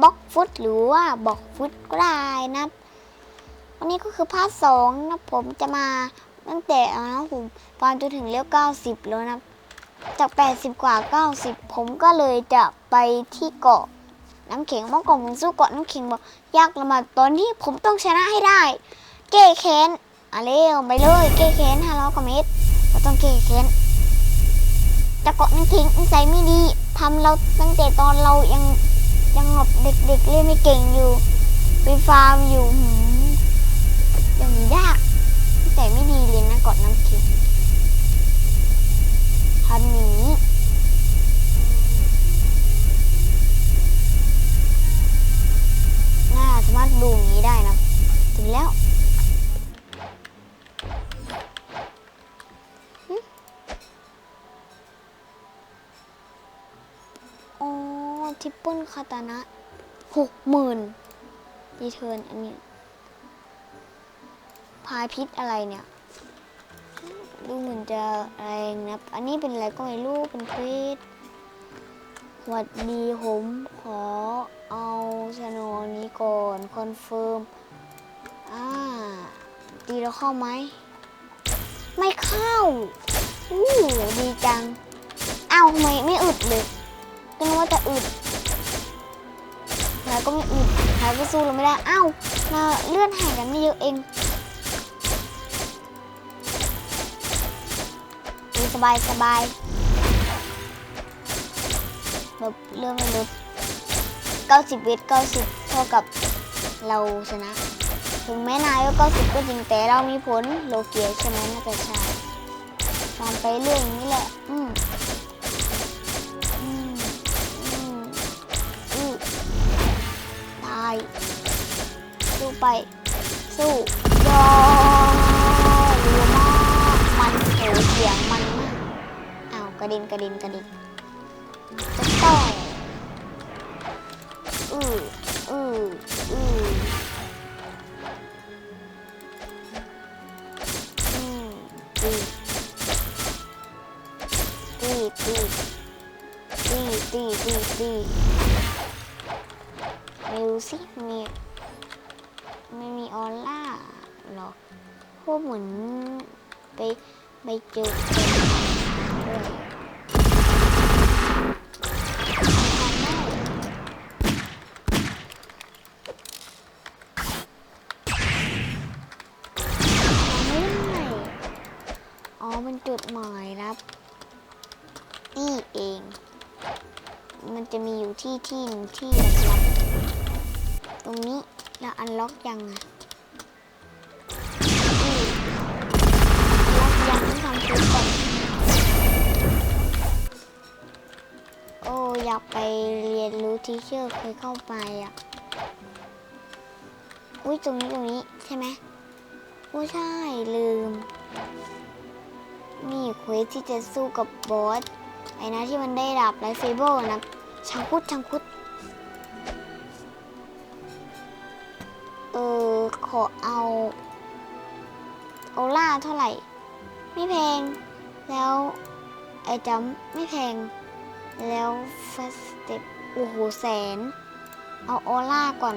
บล็อกฟุตหรือว่าบอกฟุตก็ได้นะวันนี้ก็คือภาคสองนะผมจะมาตั้งแต่อานะผมฟาร์มจนถึงเลเวล90แล้วนะครับจาก80กว่า90ผมก็เลยจะไปที่เกาะน้ำแข็งเมื่อก่อนผมสู้เกาะน้ำแข็งบอกยากลำบาตอนนี้ผมต้องชนะให้ได้ เก้แค้นอะเร็วไปเลยเก้แค้นฮาร์ลกเมตเราต้องเก้แค้นจะเกาะน้ำแข็งนิสัยไม่ดีทำเราตั้งแต่ตอนเรายัง ยังแบบเด็กๆเล่นไม่เก่งอยู่ ไปฟาร์มอยู่ยังยากแต่ไม่ดีเลยนะเกาะน้ำเข็ง ปเปิลคาตานะหกหมื่นรีเทิร์นอันนี้พายพิษอะไรเนี่ย ดูเหมือนจะอะไรนะอันนี้เป็นอะไรก็ไม่รู้เป็นพชรหวัดดีผมขอเอาชโนนี้ก่อนคอนเฟิร์มอ่าตีแล้วเข้าไหม ไม่เข้าอู้ดีจังอ้าวทำไมไม่อึดเลยก็นึกว่าจะอึด แล้วก็ไม่อึดแล้วก็สู้เราไม่ได้อ้าวมาเลื่อนห่างกันไม่เยอะเองดูสบายสบายแบเลื่อนไม่ลด90 เวท90 เท่ากับเราชนะ ถึงแม้นายก็90 ก็จริงแต่เรามีผลโลเกียใช่ไหมน่าจะใช่ตามไปเรื่องนี้แหละ อืม ไป สู้ยอรัวมากมันโหเสียงมันมากอ้าวกระด็นกระด็นกระด็นจะต่อยอืออืออืออืมตีตีตีตีตีตีตีไม่รู้สิมีไม่มี ออร่าหรอกพวกเหมือนไปไปเจอคนด้วยม่ได้อ๋อเป็นจุดหมายรับนี่เอง มันจะมีอยู่ที่ที่หนึ่งที่ครับตรงนี้เราอันล็อกยังไงากไปเรียนรู้ทีเชอร์เคยเข้าไปอะ อุ้ยตรงนี้ตรงนี้ใช่ไหมโอ้ใช่ลืมนี่เควสที่จะสู้กับบอสไอ้นะที่มันได้ดับไลท์เฟเบิลนะชังคุดชังคุด เออ ขอเอา โอล่าเท่าไหร่ ไม่แพง แล้ว ไอจัมไม่แพง แล้วฟสเต็ปโอ้โหแสน เอาโอล่าก่อน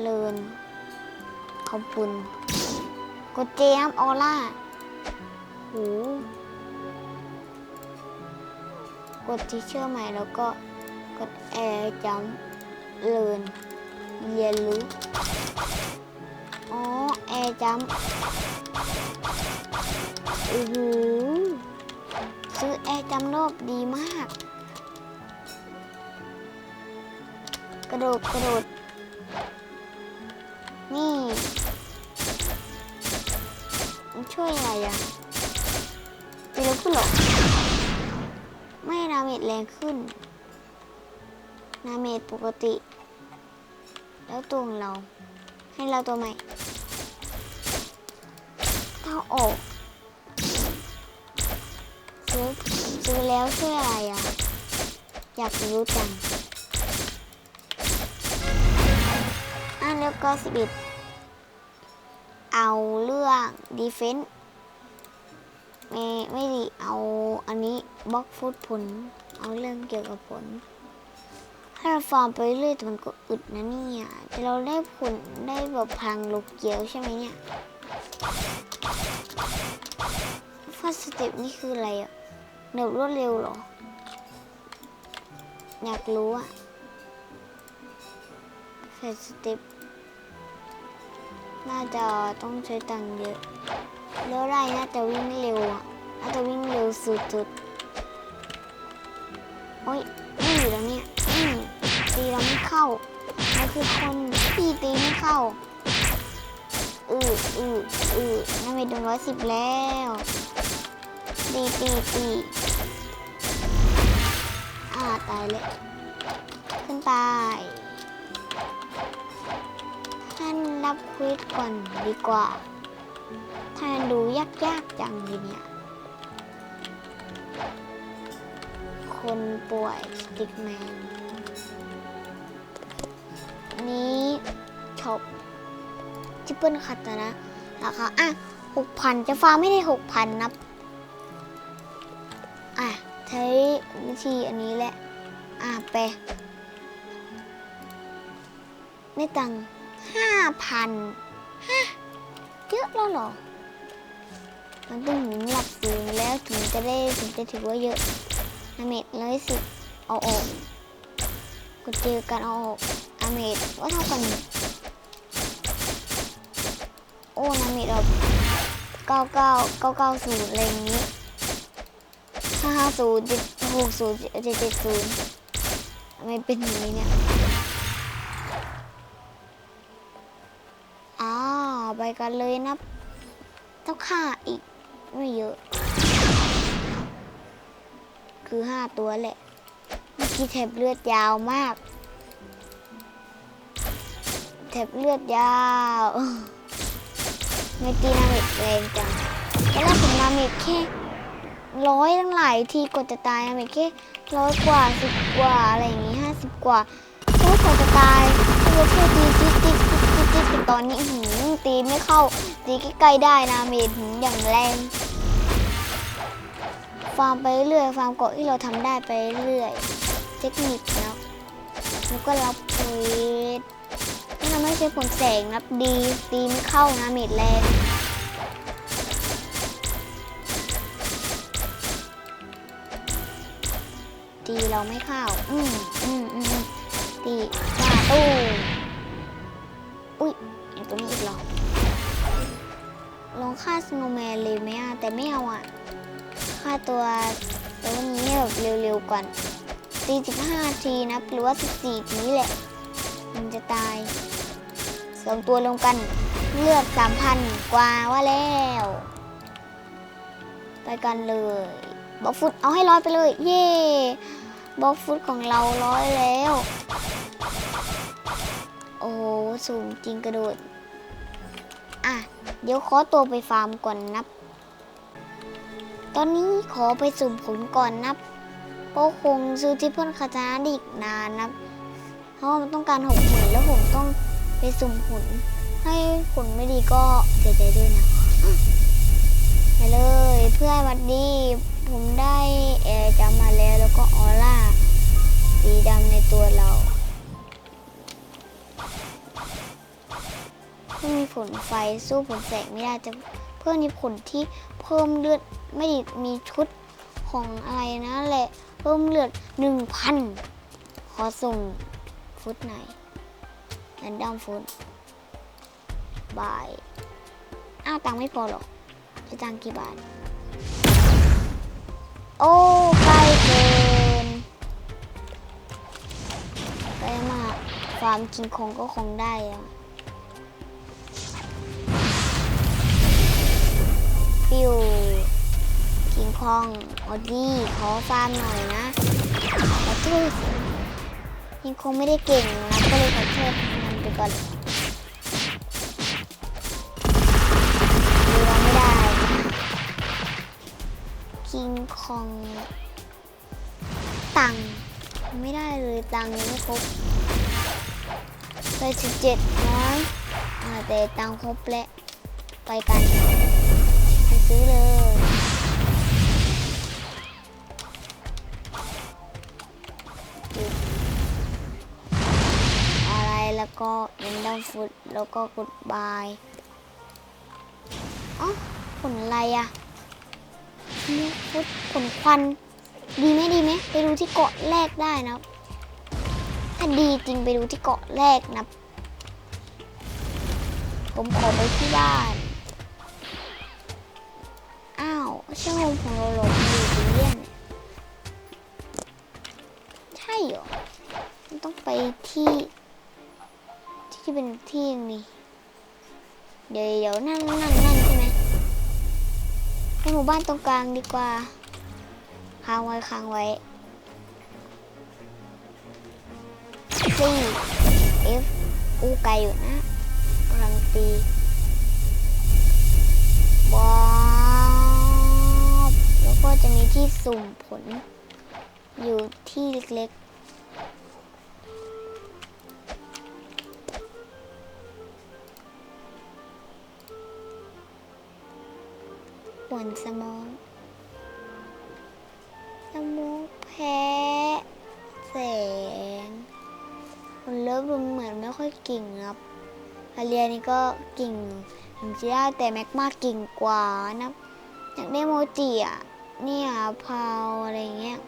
เลินขอบคุณกดเจมออล่าโหกดที่เชื่อใหม่แล้วก็กดแอร์จัมเลินเรียนรู้อ๋อแอร์จัมอือหือซื้อแอร์จัมรอบดีมาก กระโดดกระโดดนี่มันช่วยอะไรอะตีแล้วขึ้นหรอไม่ดาเมจแรงขึ้นดาเมจปกติ แล้วตัวของเรา ให้เราตัวใหม่เท่าออกซื้อซื้อแล้วช่วยอะไรอะ อยากรู้จัง แล้วก็สิบเอ็ดเอาเรื่องดีเฟน s ์ไม่ไม่ดีเอาอันนี้บล็อกฟุตผล เอาเรื่องเกี่ยวกับผล ถ้าเราฟาร์มไปเรื่อยแต่มันก็อึดนะเนี่ยแต่เราได้ผลได้แบบพังโลเกียวใช่ไหมเนี่ยฟาสเต็ปนี่คืออะไรอะเดิบรวดเร็วเหรอ อยากรู้อะฟาสเต็ป น่าจะต้องใช้ตังค์เยอะ แล้วไรน่าจะวิ่งเร็วอะ น่าจะวิ่งเร็วสุดๆ โอ้ยนี่อยู่แล้วเนี่ยนี่ตีเราไม่เข้าเราคือคนที่ตีไม่เข้า อืออืออือน่าไปดูร้อยสิบแล้ว ตีตีตีอ่าตายเลยขึ้นไปับควิดก่อนดีกว่าทานดูยากๆจังเลยเนี่ย คนป่วยสติกแมน นี้ช็อปจิปเปิลคัตนะราคาอะหกพันจะฟ้าไม่ได้หกพันนับอะ ใช้วิธีอันนี้แหละ อะ ไปได้ตัง ห้าพันฮะเยอะแล้วหรอ มันต้องหมุนหลับสูงแล้วถึงจะได้ถึงจะถือว่าเยอะนาเมตร้อยสิบเอาออกกดเจอกันเอาออกอาเมตว่าเท่ากัน โอ้นาเมตเราเก้าเก้าเก้าเก้าศูนย์อะไรอย่างนี้ห้าห้าศูนย์เจ็ดหกศูนย์เจ็ดเจ็ดศูนย์ไม่เป็นอย่างนี้เนี่ย กันเลยนะต้องค่าอีกไม่เยอะ คือห้าตัวแหละเมื่อกี้แถบเลือดยาวมาก แถบเลือดยาวไม่ตีนาเมจแรงจังตอนแรกผมนาเมจแค่ร้อยตั้งหลายทีกว่าจะตายนาเมจแค่ร้อยกว่าสิบกว่าอะไรอย่างงี้ห้าสิบกว่าโอ้กว่าจะตายก็แค่ตีจิ๊กจิ๊กจิ๊กจิ๊กจิ๊กตอนนี้หืม ตีไม่เข้า ตีใกล้ๆได้นาเมจหืมอย่างแรง ฟาร์มไปเรื่อยฟาร์มเกาะที่เราทำได้ไปเรื่อย เทคนิคแล้วแล้วก็รับเวสนี่เราไม่ใช่ผลแสงนับดีตีไม่เข้านะเมดแรงตีเราไม่เข้า อืมอืมอืมตีมาตู้ อุ้ยไอตัวนี้อีกเหรอลองฆ่าสโนว์แมนเลยไหมอะ แต่ไม่เอาอะค่าตัวตัวนี้แบบเร็วๆก่อนตี15ทีนะหรือว่า14ทีนี้แหละ มันจะตายสองตัวลงกันเลือด3,000กว่าว่าแล้ว ไปกันเลยบอฟุตเอาให้ร้อยไปเลย เย่บอฟุตของเราร้อยแล้ว สูงจริงกระโดด อะ เดี๋ยวขอตัวไปฟาร์มก่อนนับ ตอนนี้ขอไปสุ่มผลก่อนนับ เพราะคงซื้อที่เพ่นคาตานะได้อีกนานนับ เพราะว่ามันต้องการหกหมื่นแล้วผมต้องไปสุ่มผล ให้ผลไม่ดีก็เสียใจด้วยนะไปเลยเพื่อนวัดดีผมได้แอร์จำมาแล้วแล้วก็ออร่าสีดำในตัวเรา ไม่มีผลไฟสู้ผลแสงไม่ได้จะเพื่อนมีผลที่เพิ่มเลือดไม่ด้มีชุดของอะไรนะแหละเพิ่มเลือดหนึ่งพันขอส่งฟุตไหนแรนดอมฟุตบายอ้าวตังไม่พอหรอกจะตังกี่บาท โอ้ใกล้เกินใกล้มากฟาร์มกิงคองก็คงได้อะ ฟิวกิงคองออดี้ขอฟาร์มหน่อยนะขอโทษกิงคงไม่ได้เก่งนะก็เลยขอโทษมันไปก่อนดูเราไม่ได้คิงคองตังไม่ได้เลยตังยังไม่ครบเลยสิบเจ็ดน้อยแต่ตังค์ครบแล้วไปกัน ไปซื้อเลยแล้วก็เ n นดัมฟุตแล้วก็กดบายอ๋อผลอะไรอะนี่ฟุตผลควัน ดีไหมดีไหมไปดูที่เกาะแรกได้นะถ้าดีจริงไปดูที่เกาะแรกนะ ผมขอไปที่บ้าน อ้าวช่างโฮมของเราหลงอยู่ที่เลี่ยนใช่เหรอมันต้องไปที่ ที่เป็นที่นี่เดี๋ยวเดี๋ยวนั่นนั่นนั่นใช่ไหมไปหมู่บ้านตรงกลางดีกว่าค้างไว้ค้างไว้ C F อู้ไกลอยู่นะกำลังตีบอล ก็จะมีที่สุ่มผล อยู่ที่เล็กๆหวนสมอง สมุกแพ้แสงคนเลิฟดูเหมือนไม่ค่อยเก่งครับอาเรียนี่ก็เก่งถึงจะได้แต่แม็กมาเก่งกว่านะอยากได้โมจิอะ เนี่ยพาวอะไรเงี้ย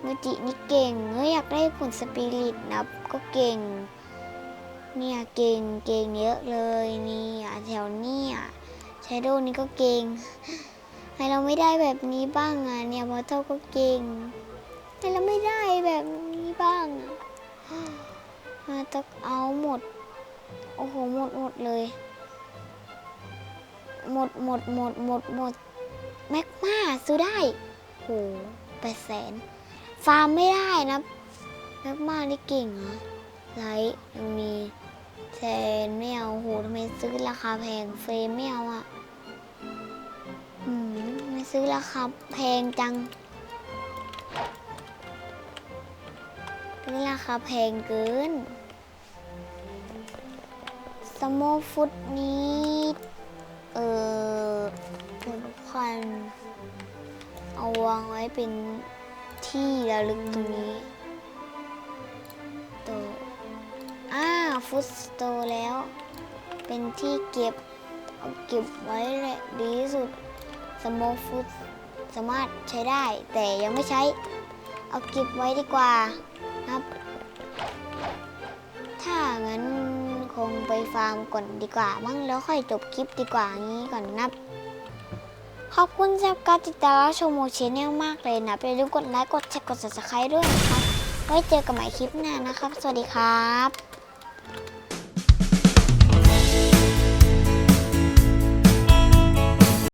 โมจินี่เก่งเฮ้ยอยากได้ผลสปิริตนะก็เก่ง เนี่ยเก่งเก่งเยอะเลยนี่แถวเนี่ยชโดนี่ก็เก่งให้เราไม่ได้แบบนี้บ้างอะเนี่ยมอเตอร์ก็เก่งให้เราไม่ได้แบบนี้บ้างมาต้องเอาหมด โอ้โหหมดหมดเลย หมดหมดหมดหมดหมด แม็กมาซื้อได้โหแปดแสน ฟาร์มไม่ได้นะแม็กมานี่เก่งเหรอไลท์ยังมีแทนไม่เอาโหทำไมซื้อราคาแพงเฟรมไม่เอาอะอืมไม่ซื้อราคาแพงจังซื้อราคาแพงเกินสโมฟุตนี้ เออ ควันเอาวางไว้เป็นที่ระลึกตรงนี้โตอ่าฟุตสโตแล้ว เป็นที่เก็บเอาเก็บไว้แหละดีที่สุดสโมกฟุตสามารถใช้ได้ แต่ยังไม่ใช้ เอาเก็บไว้ดีกว่าครับ ถ้างั้นคงไปฟาร์มก่อนดีกว่า มั้งแล้วค่อยจบคลิปดีกว่างี้ก่อนนับ ขอบคุณสำหรับการติดตามรับชมโมชแนลมากเลยนะอย่าลืมกดไลค์กดแชร์กด subscribe ด้วยนะครับไว้เจอกันใหม่คลิปหน้านะครับ สวัสดีครับ